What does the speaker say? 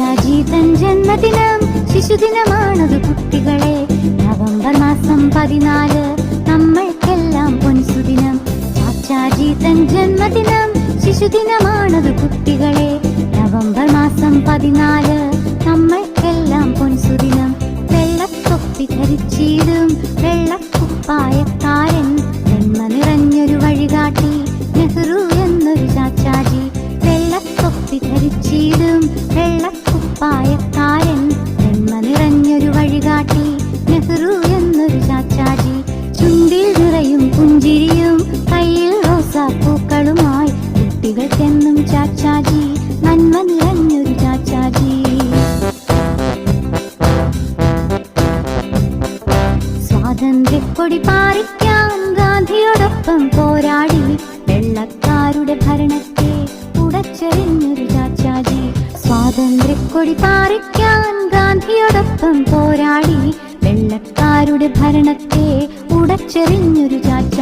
ചാച്ചാജി തൻ ജന്മദിനം ശിശുദിനമാണത് കുട്ടികളെ. നവംബർ മാസം പതിനാല് നമ്മൾക്കെല്ലാം പൊൻസുദിനം. ചാച്ചാജി തൻ ജന്മദിനം ശിശുദിനമാണത് കുട്ടികളെ. നവംബർ മാസം പതിനാല് നമ്മൾക്കെല്ലാം പൊൻസുദിനം. വെള്ളത്തൊപ്പി ധരിച്ചിടും വെള്ളക്കുപ്പായക്കാരൻ ജന്മ നിറഞ്ഞൊരു വഴികാട്ടി നെഹ്റു എന്നൊരു ചാച്ചാജി വെള്ളത്തൊപ്പി ധരിച്ചിടും വെള്ളക്കുപ്പായക്കാരൻ ചാച്ചാജി ഗാന്ധിയോടൊപ്പം പോരാടി വെള്ളക്കാരുടെ ഗാന്ധിയോടൊപ്പം പോരാടി വെള്ളക്കാരുടെ ഭരണത്തെ ഉടച്ചെറിഞ്ഞൊരു തൻ